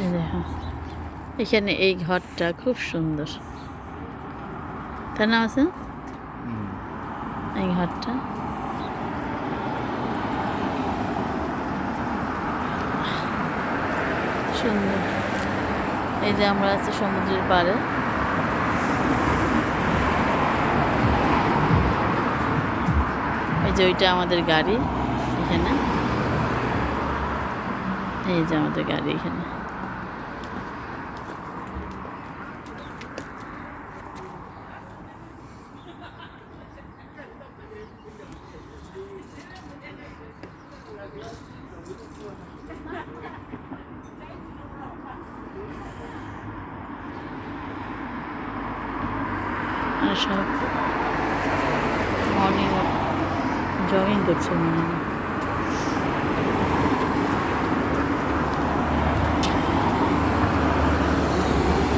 এই দেখো। এখানে এই ঘরটা খুব সুন্দর। তার নাম আছে? এই ঘরটা। সুন্দর। এই যে আমরা আছি সমুদ্রের পাড়ে। এই যে ওইটা আমাদের গাড়ি এখানে। এই যে আমাদের গাড়ি এখানে। Așa. Morning. Join the tune.